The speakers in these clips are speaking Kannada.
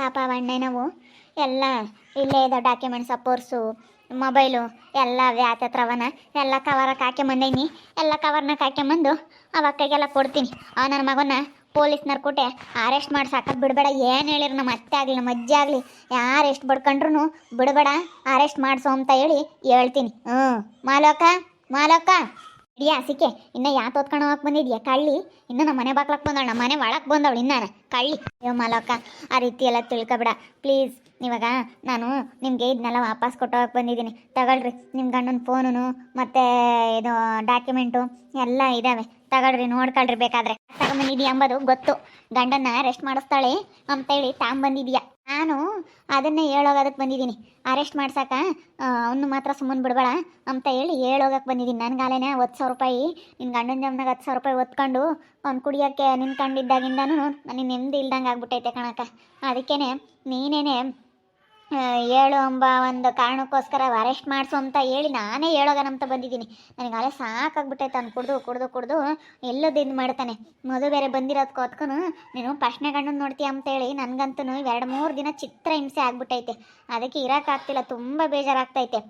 ಪಾಪ ನಾವು, ಎಲ್ಲ ಇಲ್ಲೇ ಇದ್ದ ಡಾಕ್ಯುಮೆಂಟ್ಸ್ ಸಪೋರ್ಸು ಮೊಬೈಲು ಎಲ್ಲ ವ್ಯಾತತ್ರವನ ಎಲ್ಲ ಕವರಕ್ಕೆ ಹಾಕ್ಯಂಬಂದೀನಿ ಎಲ್ಲ ಕವರ್ನಾಗ ಹಾಕ್ಯಂಬಂದು ಅವ ಅಕ್ಕಗೆಲ್ಲ ಕೊಡ್ತೀನಿ. ಆ ನನ್ನ ಮಗನ ಪೊಲೀಸ್ನವ್ರ ಕೊಟ್ಟೆ ಅರೆಸ್ಟ್ ಮಾಡಿ ಸಾಕಕ್ಕೆ ಬಿಡಬೇಡ. ಏನು ಹೇಳಿರು ನಮ್ಮ ಅತ್ತೆ ಆಗಲಿ ನಮ್ಮ ಅಜ್ಜಿ ಆಗಲಿ, ಯಾರು ಎಷ್ಟು ಬಡ್ಕೊಂಡ್ರು ಬಿಡಬೇಡ. ಅರೆಸ್ಟ್ ಮಾಡಿಸು ಅಂತ ಹೇಳಿ ಹೇಳ್ತೀನಿ. ಹ್ಞೂ ಮಾಲೋಕ, ಮಾಲಕ. ಇಡಿಯಾ ಸಿಕ್ಕೆ? ಇನ್ನ ಯಾತ್ ಓದ್ಕೊಂಡು ಹೋಗಕ್ ಬಂದಿದ್ಯಾ? ಕಳ್ಳಿ. ಇನ್ನು ನಮ್ಮ ಮನೆ ಬಾಕ್ಲಕ್ ಬಂದವಳು ನಮ್ಮ ಮನೆ ಒಳಕ್ ಬಂದವಳು ಇನ್ನ ಕಳ್ಳಿ. ಅಯ್ಯೋ ಮಾಲಕ್ಕ ಆ ರೀತಿ ಎಲ್ಲ ತಿಳ್ಕೊಬೇಡ. ಪ್ಲೀಸ್, ಇವಾಗ ನಾನು ನಿಮಗೆ ಇದನ್ನೆಲ್ಲ ವಾಪಸ್ ಕೊಟ್ಟೋಗಕ್ಕೆ ಬಂದಿದ್ದೀನಿ. ತಗೊಳ್ರಿ ನಿಮ್ಮ ಗಂಡನ ಫೋನು ಮತ್ತು ಇದು ಡಾಕ್ಯುಮೆಂಟು ಎಲ್ಲ ಇದ್ದಾವೆ ತಗೊಳ್ರಿ, ನೋಡ್ಕೊಳ್ರಿ ಬೇಕಾದ್ರೆ. ತಗೊಂಬಂದಿದ್ಯಾ ಅಂಬೋದು ಗೊತ್ತು. ಗಂಡನ್ನ ರೆಸ್ಟ್ ಮಾಡಿಸ್ತಾಳೆ ಅಂತೇಳಿ ತಾಂಬಂದಿದ್ಯಾ. ನಾನು ಅದನ್ನೇ ಹೇಳೋಗೋದಕ್ಕೆ ಬಂದಿದ್ದೀನಿ. ಅರೆಸ್ಟ್ ಮಾಡ್ಸಕ ಅವನು ಮಾತ್ರ ಸುಮ್ಮನೆ ಬಿಡಬೇಡ ಅಂತ ಹೇಳಿ ಹೇಳೋಗಕ್ಕೆ ಬಂದಿದ್ದೀನಿ. ನನಗಾಲೇನೆ ಹತ್ತು ಸಾವಿರ ರೂಪಾಯಿ ನಿನ್ನ ಗಂಡನ ಜಮ್ನಾಗ ಹತ್ತು ಸಾವಿರ ರೂಪಾಯಿ ಒತ್ಕೊಂಡು ಅವ್ನು ಕುಡಿಯೋಕ್ಕೆ ನಿನ್ಕೊಂಡಿದ್ದಾಗಿಂದನೂ ನನಗೆ ನೆಮ್ಮದಿ ಇಲ್ದಂಗೆ ಆಗ್ಬಿಟ್ಟೈತೆ ಕಣಕ್ಕ. ಅದಕ್ಕೇನೆ ನೀನೇನೆ ಹೇಳು ಅಂಬ, ಒಂದು ಕಾರಣಕ್ಕೋಸ್ಕರ ಅರೆಸ್ಟ್ ಮಾಡಿಸು ಅಂತ ಹೇಳಿ ನಾನೇ ಹೇಳೋಗನಂತ ಬಂದಿದ್ದೀನಿ. ನನಗೆ ಅಲೆ ಸಾಕಾಗ್ಬಿಟ್ಟೈತೆ ಅವ್ನು ಕುಡ್ದು ಕುಡ್ದು ಕುಡ್ದು ಎಲ್ಲದು ಇದು ಮಾಡ್ತಾನೆ. ಮದು ಬೇರೆ ಬಂದಿರೋದ್ಕೋತ್ಕೂ ನೀನು ಪ್ರಶ್ನೆ ಗಂಡನ ನೋಡ್ತೀಯ ಅಂತೇಳಿ ನನಗಂತೂ ಎರಡು ಮೂರು ದಿನ ಚಿತ್ರ ಹಿಂಸೆ ಆಗ್ಬಿಟ್ಟೈತೆ. ಅದಕ್ಕೆ ಇರೋಕ್ಕಾಗ್ತಿಲ್ಲ ತುಂಬ ಬೇಜಾರಾಗ್ತೈತೆ.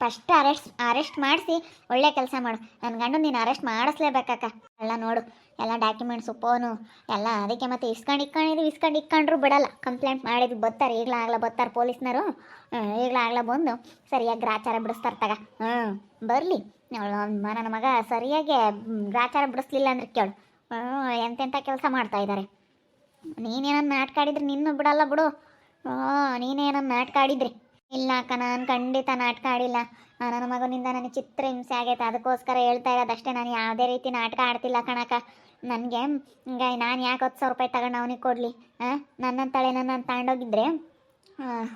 ಫಸ್ಟ್ ಅರೆಸ್ಟ್ ಅರೆಸ್ಟ್ ಮಾಡಿಸಿ ಒಳ್ಳೆ ಕೆಲಸ ಮಾಡು. ನನ್ನ ಗಂಡು ನೀನು ಅರೆಸ್ಟ್ ಮಾಡಿಸ್ಲೇಬೇಕಕ್ಕ. ಎಲ್ಲ ನೋಡು, ಎಲ್ಲ ಡಾಕ್ಯುಮೆಂಟ್ಸು ಫೋನು ಎಲ್ಲ ಅದಕ್ಕೆ ಮತ್ತೆ ಇಸ್ಕೊಂಡು ಇಕ್ಕೊಂಡಿದ್ದು ಇಸ್ಕೊಂಡು ಇಕ್ಕೊಂಡ್ರು ಬಿಡಲ್ಲ. ಕಂಪ್ಲೇಂಟ್ ಮಾಡಿದ್ವಿ ಬರ್ತಾರೆ ಈಗಲಾಗ್ಲ ಬರ್ತಾರೆ ಪೊಲೀಸ್ನವರು. ಈಗಲಾಗ್ಲ ಬಂದು ಸರಿಯಾಗಿ ಗ್ರಾಚಾರ ಬಿಡಿಸ್ತಾರೆ ತಗ. ಹ್ಞೂ ಬರಲಿ. ನನ್ನ ಮಗ ಸರಿಯಾಗಿ ಗ್ರಾಚಾರ ಬಿಡಿಸ್ಲಿಲ್ಲ ಅಂದ್ರೆ ಕೇಳು. ಎಂತೆಂಥ ಕೆಲಸ ಮಾಡ್ತಾ ಇದ್ದಾರೆ ನೀನೇನನ್ನ ನಾಟಕ ಆಡಿದ್ರೆ ನಿನ್ನೂ ಬಿಡಲ್ಲ ಬಿಡು. ಹ್ಞೂ ನೀನೇನನ್ನ ನಾಟಕ ಆಡಿದ್ರಿ. ಇಲ್ಲ ಅಕ್ಕ, ನಾನು ಖಂಡಿತ ನಾಟಕ ಆಡಿಲ್ಲ. ನನ್ನ ಮಗನಿಂದ ನನಗೆ ಚಿತ್ರ ಹಿಂಸೆ ಆಗೈತೆ. ಅದಕ್ಕೋಸ್ಕರ ಹೇಳ್ತಾ ಇರೋದಷ್ಟೇ ನಾನು ಯಾವುದೇ ರೀತಿ ನಾಟಕ ಆಡ್ತಿಲ್ಲ ಕಣಕ್ಕ. ನನಗೆ ಈಗ ನಾನು ಯಾಕೆ ಹತ್ತು ಸಾವಿರ ರೂಪಾಯಿ ತಗೊಂಡು ಅವನಿಗೆ ಕೊಡಲಿ? ಹಾಂ ನನ್ನ ತಗೊಂಡೋಗಿದ್ರೆ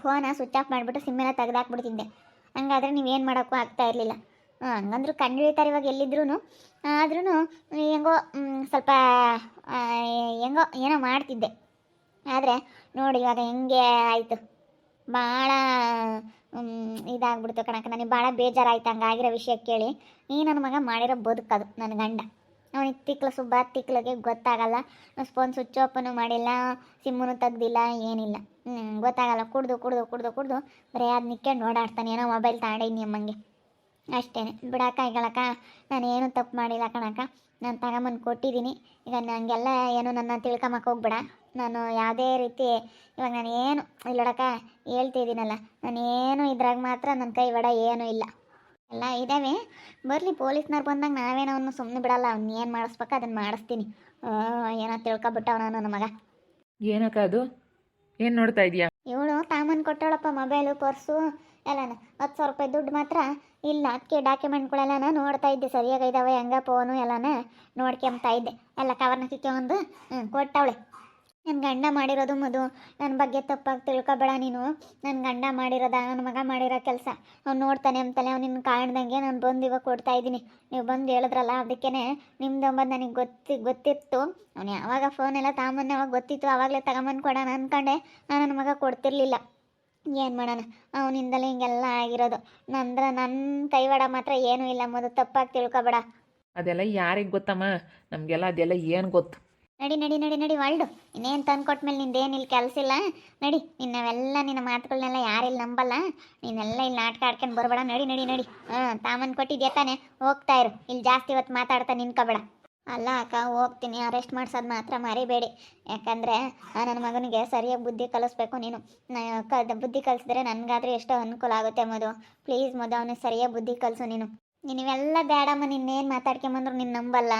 ಫೋನ ಸ್ವಿಚ್ ಆಫ್ ಮಾಡಿಬಿಟ್ಟು ಸಿಮ್ಮೆಲ್ಲ ತೆಗೆದಾಕ್ಬಿಡ್ತಿದ್ದೆ. ಹಂಗಾದ್ರೆ ನೀವೇನು ಮಾಡೋಕ್ಕೂ ಆಗ್ತಾ ಇರಲಿಲ್ಲ. ಹಾಂ ಕಂಡು ಹಿಡಿತಾರೆ ಇವಾಗ ಎಲ್ಲಿದ್ರೂ ಆದ್ರೂ ಹೆಂಗೋ ಸ್ವಲ್ಪ ಹೆಂಗೋ, ಏನೋ ಮಾಡ್ತಿದ್ದೆ. ಆದರೆ, ನೋಡಿ ಇವಾಗ ಹೆಂಗೆ ಆಯಿತು. ಭಾಳ ಇದಾಗ್ಬಿಡ್ತು ಕಣಕ ನನಗೆ ಭಾಳ ಬೇಜಾರಾಯ್ತು ಹಂಗಾಗಿರೋ ವಿಷಯ ಕೇಳಿ. ಈ ನನ್ನ ಮಗ ಮಾಡಿರೋ ಬದುಕದು ನನ್ನ ಗಂಡ. ಅವನಿಗೆ ತಿಕ್ಲ ಸುಬ್ಬ ತಿಕ್ಲಿಗೆ ಗೊತ್ತಾಗಲ್ಲ. ಸ್ಪೋನ್ ಸ್ವಿಚ್ ಓಪನು ಮಾಡಿಲ್ಲ ಸಿಮ್ಮನ್ನು ತೆಗ್ದಿಲ್ಲ, ಏನಿಲ್ಲ. ಗೊತ್ತಾಗಲ್ಲ. ಕುಡ್ದು ಕುಡ್ದು ಕುಡ್ದು ಕುಡ್ದು ಬರೀ ನಿಕ್ಕೊಂಡು ಓಡಾಡ್ತಾನೆ. ಏನೋ ಮೊಬೈಲ್ ತಗೊಂಡೀನಿ ಅಮ್ಮಂಗೆ. ಅಷ್ಟೇ ಬಿಡಕ್ಕ ನಾನು ಏನು ತಪ್ಪು ಮಾಡಿಲ್ಲ ಕಣಕ್ಕ. ನಾನು ತಗೊಂಬಂದು ಕೊಟ್ಟಿದ್ದೀನಿ. ಈಗ ನನಗೆಲ್ಲ ಏನು ನನ್ನ ತಿಳ್ಕೊಂಬಕ್ಕೆ ಹೋಗ್ಬೇಡ. ನಾನು ಯಾವುದೇ ರೀತಿ ಇವಾಗ ನಾನು ಏನು ಇಲ್ಲಡಕ್ಕ ಹೇಳ್ತಿದ್ದೀನಲ್ಲ ನಾನು ಏನು ಇದ್ರಾಗ ಮಾತ್ರ ನನ್ನ ಕೈ ಬಡ ಏನೂ ಇಲ್ಲ. ಎಲ್ಲ ಇದ್ದಾವೆ ಬರಲಿ ಪೊಲೀಸ್ನವ್ರು ಬಂದಾಗ ನಾವೇನೋ ಅವನು ಸುಮ್ಮನೆ ಬಿಡಲ್ಲ. ಅವ್ನು ಏನು ಮಾಡಿಸ್ಬೇಕು ಅದನ್ನು ಮಾಡಿಸ್ತೀನಿ. ಏನೋ ತಿಳ್ಕೊಬಿಟ್ಟವನ ನನ್ನ ಮಗ. ಏನಕ್ಕ ಅದು? ಏನು ನೋಡ್ತಾ ಇದೀಯಾ? ಇವಳು ತಾಮನ್ ಕೊಟ್ಟಳಪ್ಪ ಮೊಬೈಲು ಪರ್ಸು. ಎಲ್ಲನ, ಹತ್ತು ಸಾವಿರ ರೂಪಾಯಿ ದುಡ್ಡು ಮಾತ್ರ ಇಲ್ಲ ಅದಕ್ಕೆ ಡಾಕ್ಯುಮೆಂಟ್ಗಳೆಲ್ಲ ನೋಡ್ತಾ ಇದ್ದೆ, ಸರಿಯಾಗಿ ಇದಾವೆ, ಹೆಂಗ ಫೋನು ಎಲ್ಲನ ನೋಡ್ಕೊಂಬ್ತಾ ಇದ್ದೆ. ಎಲ್ಲ ಕವರ್ನ ಒಂದು ಹ್ಞೂ ಕೊಟ್ಟವಳೆ. ನನ್ನ ಗಂಡ ಮಾಡಿರೋದು ಮದು ನನ್ನ ಬಗ್ಗೆ ತಪ್ಪಾಗಿ ತಿಳ್ಕೊಬೇಡ ನೀನು. ನನ್ನ ಗಂಡ ಮಾಡಿರೋದ ನನ್ನ ಮಗ ಮಾಡಿರೋ ಕೆಲಸ, ಅವ್ನು ನೋಡ್ತಾನೆ ಅಂತಾನೆ, ಅವ್ನು ನಿನ್ನ ಕಾಣ್ದಂಗೆ ನಾನು ಬಂದು ಇವಾಗ ಕೊಡ್ತಾ ಇದ್ದೀನಿ. ನೀವು ಬಂದು ಹೇಳಿದ್ರಲ್ಲ ಅದಕ್ಕೇ ನಿಮ್ದು ಬಂದು ನನಗೆ ಗೊತ್ತಿ, ಗೊತ್ತಿತ್ತು. ಅವ್ನು ಯಾವಾಗ ಫೋನೆಲ್ಲ ತಾಮನ್ನ ಅವಾಗ ಗೊತ್ತಿತ್ತು ಆವಾಗಲೇ ತಗೊಂಬಂದು ಕೊಡೋಣ ಅಂದ್ಕೊಂಡೆ ನಾನು ನನ್ನ ಮಗ ಕೊಡ್ತಿರ್ಲಿಲ್ಲ. ಏನು ಮಾಡೋಣ? ಅವನಿಂದಲೇ ಹಿಂಗೆಲ್ಲ ಆಗಿರೋದು. ನಂದ್ರ ನನ್ನ ಕೈವಾಡ ಮಾತ್ರ ಏನೂ ಇಲ್ಲ. ಮೊದಲು ತಪ್ಪಾಗಿ ತಿಳ್ಕೊಬೇಡ. ಅದೆಲ್ಲ ಯಾರಿಗೆ ಗೊತ್ತಮ್ಮ? ನಮಗೆಲ್ಲ ಅದೆಲ್ಲ ಏನು ಗೊತ್ತು? ನಡಿ ನಡಿ ನಡಿ ನಡಿ ವಾಲ್ಡು. ಇನ್ನೇನು ತಂದು ಕೊಟ್ಮೇಲೆ ನಿಂದೇನು ಇಲ್ಲಿ ಕೆಲಸ ಇಲ್ಲ? ನಡಿ ನಿನ್ನವೆಲ್ಲ ನಿನ್ನ ಮಾತುಗಳನ್ನೆಲ್ಲ ಯಾರಿಲ್ಲಿ ನಂಬಲ್ಲ? ನೀನೆಲ್ಲ ಇಲ್ಲಿ ನಾಟಕ ಆಡ್ಕೊಂಡು ಬರಬೇಡ. ನಡಿ ನಡಿ ನಡಿ. ಹಾಂ ತಾಮನ್ ಕೊಟ್ಟಿದ್ಯಾ ತಾನೆ? ಹೋಗ್ತಾ ಇರು. ಇಲ್ಲಿ ಜಾಸ್ತಿ ಇವತ್ತು ಮಾತಾಡ್ತಾ ನಿನ್ಕೋಬೇಡ ಅಲ್ಲ ಅಕ್ಕ, ಹೋಗ್ತೀನಿ. ಅರೆಸ್ಟ್ ಮಾಡ್ಸೋದು ಮಾತ್ರ ಮರಿಬೇಡಿ. ಯಾಕಂದರೆ ನನ್ನ ಮಗನಿಗೆ ಸರಿಯಾಗಿ ಬುದ್ಧಿ ಕಲಿಸ್ಬೇಕು ನೀನು. ಕ, ಬುದ್ಧಿ ಕಲಿಸಿದ್ರೆ ನನಗಾದ್ರೆ ಎಷ್ಟೋ ಅನುಕೂಲ ಆಗುತ್ತೆ ಮದು ಪ್ಲೀಸ್ ಮದು ಅವನಿಗೆ ಸರಿಯಾಗಿ ಬುದ್ಧಿ ಕಲಿಸು ನೀನು. ನೀವೆಲ್ಲ ಬೇಡಮ್ಮ ನಿನ್ನೇನು ಮಾತಾಡ್ಕೊಂಬಂದ್ರು ನೀನು ನಂಬಲ್ಲ.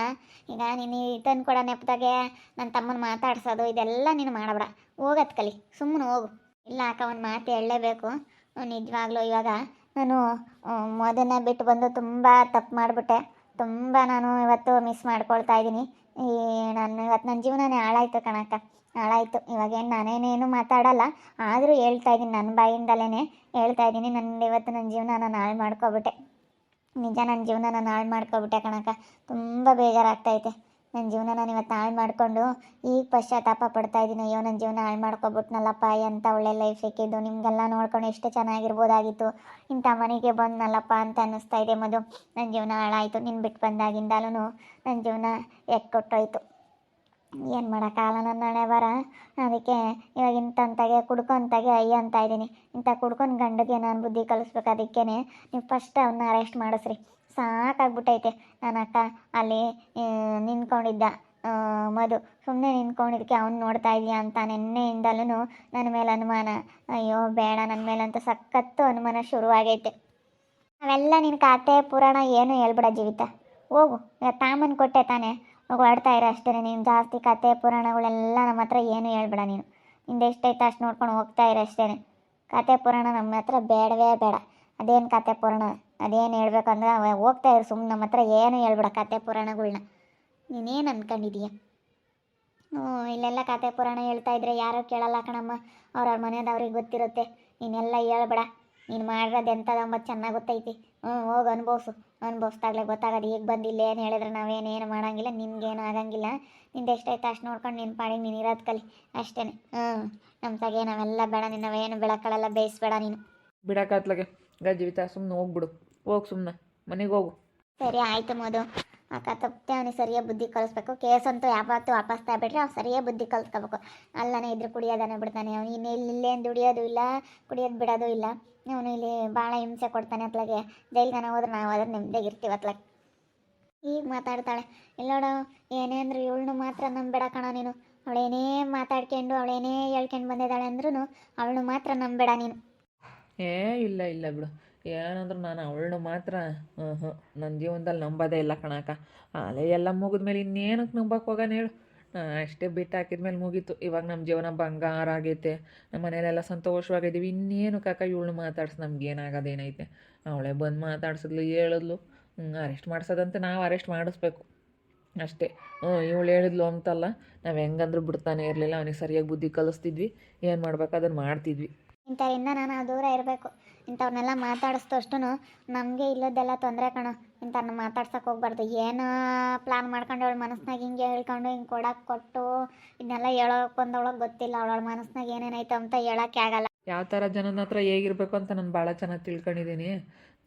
ಈಗ ನೀನು ತಂದು ಕೊಡೋ ನೆಪದಾಗೆ ನನ್ನ ತಮ್ಮನ ಮಾತಾಡ್ಸೋದು ಇದೆಲ್ಲ ನೀನು ಮಾಡಬೇಡ. ಹೋಗತ್ ಕಲಿ. ಸುಮ್ಮನೆ ಹೋಗು. ಇಲ್ಲ ಅಕ್ಕ, ಒಂದು ಮಾತು ಹೇಳಲೇಬೇಕು. ನಿಜವಾಗ್ಲೂ ಇವಾಗ ನಾನು ಮೊದಲನೇ ಬಿಟ್ಟು ಬಂದು ತುಂಬ ತಪ್ಪು ಮಾಡಿಬಿಟ್ಟೆ. ತುಂಬ ನಾನು ಇವತ್ತು ಮಿಸ್ ಮಾಡ್ಕೊಳ್ತಾ ಇದ್ದೀನಿ ಈ ನನ್ನ ಇವತ್ತು ನನ್ನ ಜೀವನನೇ ಹಾಳಾಯಿತು ಕಣಕ್ಕ. ಹಾಳಾಯಿತು. ಇವಾಗೇನು ನಾನೇನೇನು ಮಾತಾಡಲ್ಲ. ಆದರೂ ಹೇಳ್ತಾ ಇದ್ದೀನಿ ನನ್ನ ಬಾಯಿಂದಲೇ ಹೇಳ್ತಾ ಇದ್ದೀನಿ ನನ್ನ ಇವತ್ತು ನನ್ನ ಜೀವನ ನಾನು ಹಾಳು ಮಾಡ್ಕೊಬಿಟ್ಟೆ. ನಿಜ ನನ್ನ ಜೀವನ ನಾನು ಹಾಳು ಮಾಡ್ಕೊಬಿಟ್ಟೆ ಕಣಕ್ಕ. ತುಂಬ ಬೇಜಾರಾಗ್ತೈತೆ ನನ್ನ ಜೀವನ ನಾನು ಇವತ್ತು ಹಾಳು ಮಾಡಿಕೊಂಡು ಈಗ ಪಶ್ಚಾತ್ತಾಪ ಪಡ್ತಾ ಇದ್ದೀನಿ ಅಯ್ಯೋ ನನ್ನ ಜೀವನ ಹಾಳು ಮಾಡ್ಕೊಬಿಟ್ನಲ್ಲಪ್ಪ ಎಂಥ ಒಳ್ಳೆ ಲೈಫ್ ಸಿಕ್ಕಿದ್ದು ನಿಮಗೆಲ್ಲ ನೋಡ್ಕೊಂಡು ಎಷ್ಟು ಚೆನ್ನಾಗಿರ್ಬೋದಾಗಿತ್ತು. ಇಂಥ ಮನೆಗೆ ಬಂದ್ನಲ್ಲಪ್ಪ ಅಂತ ಅನ್ನಿಸ್ತಾ ಇದೆ ಮದು ನನ್ನ ಜೀವನ ಹಾಳಾಯಿತು ನಿನ್ನ ಬಿಟ್ಟು ಬಂದಾಗಿಂದಲೂ ನನ್ನ ಜೀವನ ಎಕ್ಕೊಟ್ಟೋಯ್ತು. ಏನು ಮಾಡೋಕ್ಕಾಗಲ್ಲ ನನ್ನ ಹಣೆ ಬರ ಅದಕ್ಕೆ ಇವಾಗ ಇಂಥಂತಾಗೆ ಕುಡ್ಕೊಂತಾಗೆ ಅಯ್ಯ ಅಂತ ಇದ್ದೀನಿ. ಇಂಥ ಕುಡ್ಕೊಂಡು ಗಂಡಗೆ ನಾನು ಬುದ್ಧಿ ಕಲಿಸ್ಬೇಕು ಅದಕ್ಕೇ ನೀವು ಫಸ್ಟ್ ಅವನ್ನ ಅರೆಸ್ಟ್ ಮಾಡಿಸ್ರಿ. ಸಾಕಾಗ್ಬಿಟ್ಟೈತೆ. ನನ್ನ ಅಕ್ಕ ಅಲ್ಲಿ ನಿಂತ್ಕೊಂಡಿದ್ದ. ಮಧು ಸುಮ್ಮನೆ ನಿಂತ್ಕೊಂಡಿದ್ದಕ್ಕೆ ಅವ್ನು ನೋಡ್ತಾ ಇದೆಯಾ ಅಂತ ನಿನ್ನೆಯಿಂದಲೂ ನನ್ನ ಮೇಲೆ ಅನುಮಾನ. ಅಯ್ಯೋ, ಬೇಡ ನನ್ನ ಮೇಲಂತೂ ಸಖತ್ತು ಅನುಮಾನ ಶುರುವಾಗೈತೆ. ಅವೆಲ್ಲ ನಿನ್ನ ಕತೆ, ಪುರಾಣ ಏನು ಹೇಳ್ಬಿಡ ಜೀವಿತ. ಹೋಗು ತಾಮನ್ ಕೊಟ್ಟೆ ತಾನೇ. ಹೊಡ್ತಾ ಇರೋ ಅಷ್ಟೇ ನೀನು ಜಾಸ್ತಿ ಕತೆ, ಪುರಾಣಗಳೆಲ್ಲ ನಮ್ಮ ಹತ್ರ ಏನು ಹೇಳ್ಬೇಡ ನೀನು. ನಿಂದು ಎಷ್ಟೈತೆ ಅಷ್ಟು ನೋಡ್ಕೊಂಡು ಹೋಗ್ತಾ ಇರೋ ಅಷ್ಟೇ ಕತೆ, ಪುರಾಣ ನಮ್ಮ ಹತ್ರ ಬೇಡವೇ ಬೇಡ. ಅದೇನು ಕತೆ, ಪುರಾಣ? ಅದೇನು ಹೇಳ್ಬೇಕಂದ್ರೆ ಅವ ಹೋಗ್ತಾ ಇರು ಸುಮ್ಮನೆ ನಮ್ಮ ಹತ್ರ ಏನು ಹೇಳ್ಬೇಡ ಕತೆ ಪುರಾಣಗಳನ್ನ ನೀನೇನು ಅಂದ್ಕೊಂಡಿದೀಯ ಹ್ಞೂ, ಇಲ್ಲೆಲ್ಲ ಕತೆ ಪುರಾಣ ಹೇಳ್ತಾ ಇದ್ರೆ ಯಾರೂ ಕೇಳಲ್ಲ ಕಣಮ್ಮ. ಅವ್ರವ್ರ ಮನೆಯದವ್ರಿಗೆ ಗೊತ್ತಿರುತ್ತೆ. ನೀನೆಲ್ಲ ಹೇಳ್ಬೇಡ. ನೀನು ಮಾಡಿರೋದು ಎಂಥದಂಬ ಚೆನ್ನಾಗಿ ಗೊತ್ತೈತಿ. ಹ್ಞೂ, ಹೋಗಿ ಅನುಭವ್ಸು. ಅನುಭವಿಸ್ದಾಗಲೇ ಗೊತ್ತಾಗೋದು. ಈಗ ಬಂದಿಲ್ಲ ಏನು ಹೇಳಿದ್ರೆ ನಾವೇನೇನು ಮಾಡೋಂಗಿಲ್ಲ. ನಿನ್ಗೇನು ಆಗಂಗಿಲ್ಲ. ನಿಂದು ಎಷ್ಟೈತೆ ಅಷ್ಟು ನೋಡ್ಕೊಂಡು ನಿನ್ನ ಪಾಡಿಗೆ ನೀನು ಇರೋದು ಕಲಿ. ಅಷ್ಟೇ ಹ್ಞೂ ನಮ್ಮ ತಗೆ ನಾವೆಲ್ಲ ಬೇಡ. ನಿನ್ನವೇನು ಬೆಳಕಳೆಲ್ಲ ಬೇಯಿಸ್ಬೇಡ ನೀನು. ಬಿಡಕ್ಕಾತ್ಲಾಗೆ ಗಜ್ಜಿವಿತ ಜೀವಿತ ಸುಮ್ಮನೆ ಹೋಗ್ಬಿಡು. ಹೋಗಿ ಸುಮ್ಮನೆ ಮನೆಗೆ ಹೋಗು. ಸರಿ ಆಯಿತು ಮೋದು ಅಕ್ಕ ತಪ್ಪದೆ ಅವನಿಗೆ ಸರಿಯಾಗಿ ಬುದ್ಧಿ ಕಲಿಸ್ಬೇಕು. ಕೇಸ್ ಅಂತೂ ಯಾವತ್ತೂ ವಾಪಸ್ ತಗೊಬಿಟ್ರೆ ಅವ್ನು ಸರಿಯಾಗಿ ಬುದ್ಧಿ ಕಲ್ತ್ಕೋಬೇಕು. ಅಲ್ಲನೇ ಇದ್ರೆ ಕುಡಿಯೋದಾನೆ ಬಿಡ್ತಾನೆ. ಅವ್ನು ಇನ್ನು ಇಲ್ಲಿ ಇಲ್ಲೇನು ದುಡಿಯೋದು ಇಲ್ಲ ಕುಡಿಯೋದು ಬಿಡೋದು ಇಲ್ಲ. ಅವನು ಇಲ್ಲಿ ಭಾಳ ಹಿಂಸೆ ಕೊಡ್ತಾನೆ ಅತ್ಲಾಗೆ. ಜೈಲ್ಗಾನ ಹೋದ್ರೆ ನಾವು ಅದನ್ನ ನೆಮ್ಮದಿಯಾಗಿ ಇರ್ತೀವಿ ಅತ್ಲಾಗ. ಈಗ ಮಾತಾಡ್ತಾಳೆ. ಇಲ್ಲೋಡು ಏನೇ ಅಂದ್ರೆ ಇವಳನ್ನು ಮಾತ್ರ ನಂಬೇಡ ಕಣ ನೀನು. ಅವಳೇನೇ ಮಾತಾಡ್ಕೊಂಡು ಅವಳೇನೇ ಹೇಳ್ಕೊಂಡು ಬಂದಿದ್ದಾಳೆ ಅಂದ್ರೂ ಅವಳನ್ನು ಮಾತ್ರ ನಂಬೇಡ ನೀನು. ಏ ಇಲ್ಲ ಇಲ್ಲ ಬಿಡು. ಏನಂದ್ರೆ ನಾನು ಅವಳನ್ನು ಮಾತ್ರ ಹ್ಞೂ ನನ್ನ ಜೀವನದಲ್ಲಿ ನಂಬೋದೇ ಇಲ್ಲ ಕಣಕ ಅಲೆ ಎಲ್ಲ ಮುಗಿದ್ಮೇಲೆ ಇನ್ನೇನಕ್ಕೆ ನಂಬಕ್ಕೆ ಹೋಗೋಣ ಹೇಳು. ಅಷ್ಟೇ ಬಿಟ್ಟು ಹಾಕಿದ್ಮೇಲೆ ಮುಗೀತು. ಇವಾಗ ನಮ್ಮ ಜೀವನ ಬಂಗಾರ ಆಗೈತೆ. ನಮ್ಮ ಮನೇಲೆಲ್ಲ ಸಂತೋಷವಾಗಿದ್ದೀವಿ ಇನ್ನೇನು ಕಾಕ ಇವಳನ್ನ ಮಾತಾಡ್ಸಿ ನಮ್ಗೆ ಏನಾಗೋದೇನೈತೆ ಅವಳೇ ಬಂದು ಮಾತಾಡ್ಸಿದ್ಲು, ಹೇಳಿದ್ಲು. ಅರೆಸ್ಟ್ ಮಾಡ್ಸೋದಂತೆ ನಾವು ಅರೆಸ್ಟ್ ಮಾಡಿಸ್ಬೇಕು. ಅಷ್ಟೇ. ಹ್ಞೂ ಇವಳು ಹೇಳಿದ್ಲು ಅಂತಲ್ಲ, ನಾವು ಹೆಂಗಂದ್ರೂ ಬಿಡ್ತಾನೆ ಇರಲಿಲ್ಲ. ಅವನಿಗೆ ಸರಿಯಾಗಿ ಬುದ್ಧಿ ಕಲಿಸ್ತಿದ್ವಿ. ಏನು ಮಾಡ್ಬೇಕು ಅದನ್ನು ಮಾಡ್ತಿದ್ವಿ. ಇಂಥವ್ರಿಂದ ನಾನು ದೂರ ಇರಬೇಕು. ಇಂಥವ್ರನ್ನೆಲ್ಲ ಮಾತಾಡಿಸ್ದಷ್ಟು ನಮಗೆ ಇಲ್ಲದೆಲ್ಲ ತೊಂದರೆ ಕಣೋ. ಇಂಥವ್ರನ್ನ ಮಾತಾಡ್ಸೋಕೆ ಹೋಗ್ಬಾರ್ದು. ಏನೋ ಪ್ಲಾನ್ ಮಾಡ್ಕೊಂಡು ಅವಳ ಮನಸ್ನಾಗ ಹಿಂಗೆ ಹೇಳ್ಕೊಂಡು ಹಿಂಗೆ ಕೊಡಕ್ಕೆ ಕೊಟ್ಟು ಇದನ್ನೆಲ್ಲ ಹೇಳೋಕೆ ಬಂದವಳಗೆ ಗೊತ್ತಿಲ್ಲ. ಅವಳ ಮನಸ್ನಾಗ ಏನೇನಾಯ್ತು ಅಂತ ಹೇಳೋಕ್ಕೆ ಆಗಲ್ಲ. ಯಾವ ಥರ ಜನನ ಹತ್ರ ಹೇಗಿರಬೇಕು ಅಂತ ನಾನು ಭಾಳ ಚೆನ್ನಾಗಿ ತಿಳ್ಕೊಂಡಿದ್ದೀನಿ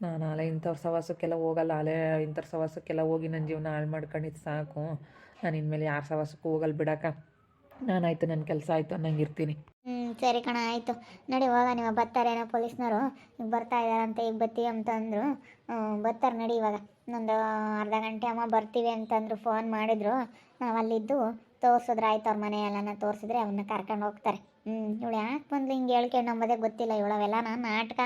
ನಾನು ಅಲೆ ಇಂಥವ್ರ ಸವಾಸಕ್ಕೆಲ್ಲ ಹೋಗಲ್ಲ. ಅಲೆ ಇಂಥವ್ರ ಸವಾಸಕ್ಕೆಲ್ಲ ಹೋಗಿ ನನ್ನ ಜೀವನ ಹಾಳು ಮಾಡ್ಕೊಂಡಿದ್ದು ಸಾಕು. ನಾನು ಇನ್ಮೇಲೆ ಯಾರ ಸವಾಸಕ್ಕೂ ಹೋಗಲ್ಲ ಬಿಡಕ್ಕ. ನಾನಾಯ್ತು ನನ್ನ ಕೆಲಸ ಆಯಿತು ಅನ್ನಂಗೆ ಇರ್ತೀನಿ. ಸರಿ ಕಣ, ಆಯಿತು. ನಡಿ ಹೋಗ ನೀವು ಬರ್ತಾರೇನೋ ಪೊಲೀಸ್ನವರು. ಈಗ ಬರ್ತಾ ಇದ್ದಾರಂತೆ, ಈಗ ಬತ್ತಿ ಅಂತಂದರು. ಬರ್ತಾರೆ ನಡಿ ಇವಾಗ. ಇನ್ನೊಂದು ಅರ್ಧ ಗಂಟೆ ಅಮ್ಮ ಬರ್ತೀವಿ ಅಂತಂದರು ಫೋನ್ ಮಾಡಿದರು. ನಾವು ಅಲ್ಲಿದ್ದು ತೋರಿಸಿದ್ರೆ ಆಯ್ತು ಅವ್ರ ಮನೆ ಎಲ್ಲನ ತೋರಿಸಿದ್ರೆ ಅವನ್ನ ಕರ್ಕೊಂಡು ಹೋಗ್ತಾರೆ. ಹ್ಞೂ ಇವಳು ಯಾಕೆ ಬಂದ್ಲು ಹಿಂಗೆ ಹೇಳ್ಕೊಂಡು ನಂಬೋದೇ ಗೊತ್ತಿಲ್ಲ. ಇವಳವೆಲ್ಲ ನಾನು ನಾಟಕ,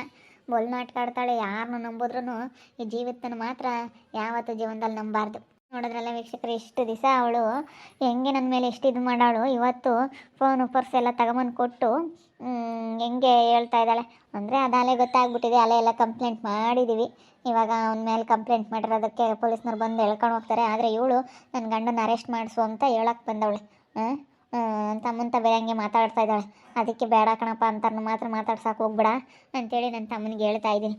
ಬೊಲ್ ನಾಟಕ ಆಡ್ತಾಳೆ. ಯಾರನ್ನು ನಂಬಿದ್ರೂ ಈ ಜೀವಿತನ ಮಾತ್ರ ಯಾವತ್ತೂ ಜೀವನದಲ್ಲಿ ನಂಬಾರ್ದು. ನೋಡಿದ್ರಲ್ಲ ವೀಕ್ಷಕರು ಎಷ್ಟು ದಿವಸ ಅವಳು ಹೆಂಗೆ ನನ್ನ ಮೇಲೆ ಎಷ್ಟು ಇದು ಮಾಡಾಳು. ಇವತ್ತು ಫೋನು ಪರ್ಸ್ ಎಲ್ಲ ತಗೊಂಬಂದು ಕೊಟ್ಟು ಹೆಂಗೆ ಹೇಳ್ತಾ ಇದ್ದಾಳೆ? ಅಂದರೆ ಅದಾಲೆ ಗೊತ್ತಾಗ್ಬಿಟ್ಟಿದೆ. ಅಲೆ ಎಲ್ಲ ಕಂಪ್ಲೇಂಟ್ ಮಾಡಿದ್ದೀವಿ ಇವಾಗ ಅವನ ಮೇಲೆ ಕಂಪ್ಲೇಂಟ್ ಮಾಡಿರೋದಕ್ಕೆ ಪೊಲೀಸ್ನವ್ರು ಬಂದು ಹೇಳ್ಕೊಂಡು ಹೋಗ್ತಾರೆ. ಆದರೆ ಇವಳು ನನ್ನ ಗಂಡನ ಅರೆಸ್ಟ್ ಮಾಡಿಸು ಅಂತ ಹೇಳಕ್ಕೆ ಬಂದವಳೆ. ಅಂತ ಬೇರೆ ಹಂಗೆ ಮಾತಾಡ್ತಾ ಇದ್ದಾಳೆ. ಅದಕ್ಕೆ ಬೇಡ ಕಣಪ್ಪ ಅಂತಾರೆ ಮಾತ್ರ ಮಾತಾಡ್ಸೋಕೆ ಹೋಗ್ಬೇಡ ಅಂತೇಳಿ ನನ್ನ ತಮ್ಮನಿಗೆ ಹೇಳ್ತಾ ಇದ್ದೀನಿ.